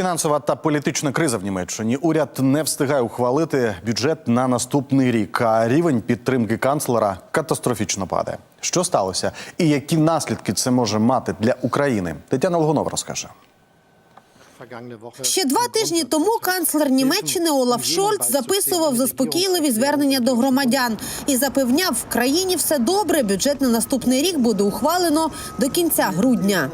Фінансова та політична криза в Німеччині. Уряд не встигає ухвалити бюджет на наступний рік. А рівень підтримки канцлера катастрофічно падає. Що сталося, і які наслідки це може мати для України? Тетяна Логунов розкаже. Ще два тижні тому канцлер Німеччини Олаф Шольц записував заспокійливі звернення до громадян і запевняв, в країні все добре. Бюджет на наступний рік буде ухвалено до кінця грудня.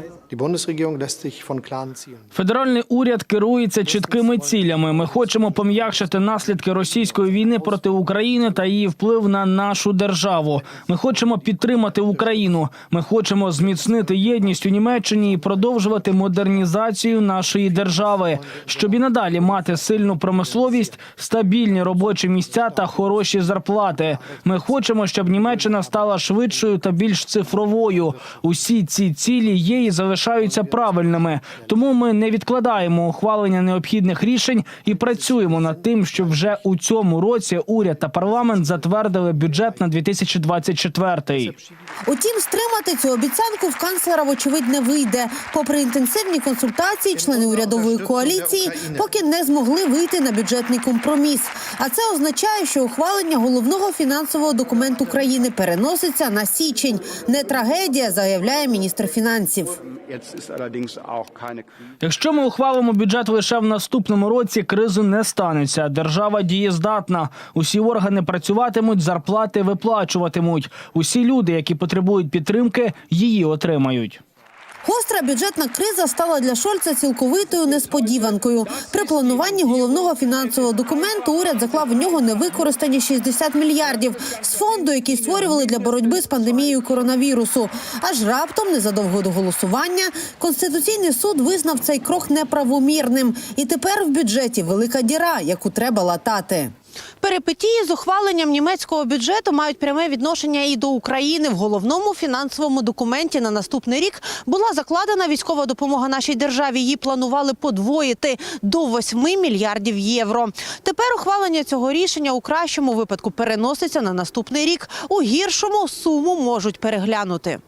Федеральний уряд керується чіткими цілями. Ми хочемо пом'якшити наслідки російської війни проти України та її вплив на нашу державу. Ми хочемо підтримати Україну. Ми хочемо зміцнити єдність у Німеччині і продовжувати модернізацію нашої держави, щоб і надалі мати сильну промисловість, стабільні робочі місця та хороші зарплати. Ми хочемо, щоб Німеччина стала швидшою та більш цифровою. Усі ці цілі є і залишаються правильними. Тому ми не відкладаємо ухвалення необхідних рішень і працюємо над тим, щоб вже у цьому році уряд та парламент затвердили бюджет на 2024. Утім, стримати цю обіцянку в канцлера вочевидь не вийде. Попри інтенсивні консультації, члени урядової коаліції поки не змогли вийти на бюджетний компроміс. А це означає, що ухвалення головного фінансового документу країни переноситься на січень. Не трагедія, заявляє міністр фінансів. Якщо ми ухвалимо бюджет лише в наступному році, кризи не станеться. Держава дієздатна. Усі органи працюватимуть, зарплати виплачуватимуть. Усі люди, які потребують підтримки, її отримають. Гостра бюджетна криза стала для Шольца цілковитою несподіванкою. При плануванні головного фінансового документу уряд заклав у нього невикористані 60 мільярдів з фонду, який створювали для боротьби з пандемією коронавірусу. Аж раптом, незадовго до голосування, конституційний суд визнав цей крок неправомірним. І тепер в бюджеті велика діра, яку треба латати. Перипетії з ухваленням німецького бюджету мають пряме відношення і до України. В головному фінансовому документі на наступний рік була закладена військова допомога нашій державі. Її планували подвоїти до 8 мільярдів євро. Тепер ухвалення цього рішення у кращому випадку переноситься на наступний рік. У гіршому суму можуть переглянути.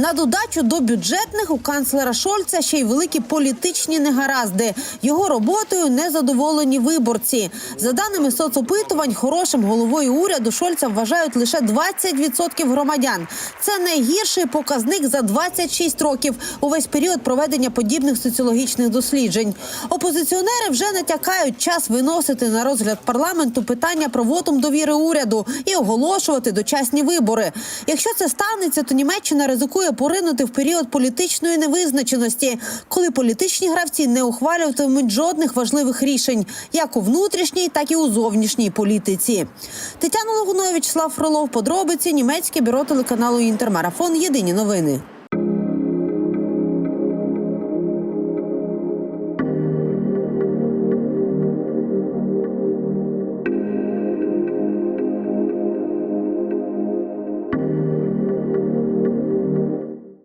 На додачу до бюджетних у канцлера Шольца ще й великі політичні негаразди. Його роботою незадоволені виборці. За даними соцопитувань, хорошим головою уряду Шольца вважають лише 20% громадян. Це найгірший показник за 26 років увесь період проведення подібних соціологічних досліджень. Опозиціонери вже натякають час виносити на розгляд парламенту питання про вотум довіри уряду і оголошувати дочасні вибори. Якщо це станеться, то Німеччина ризикує поринути в період політичної невизначеності, коли політичні гравці не ухвалюватимуть жодних важливих рішень, як у внутрішній, так і у зовнішній політиці. Тетяна Логунович, Слав Фролов, подробиці, німецьке бюро телеканалу Інтермарафон. Єдині новини.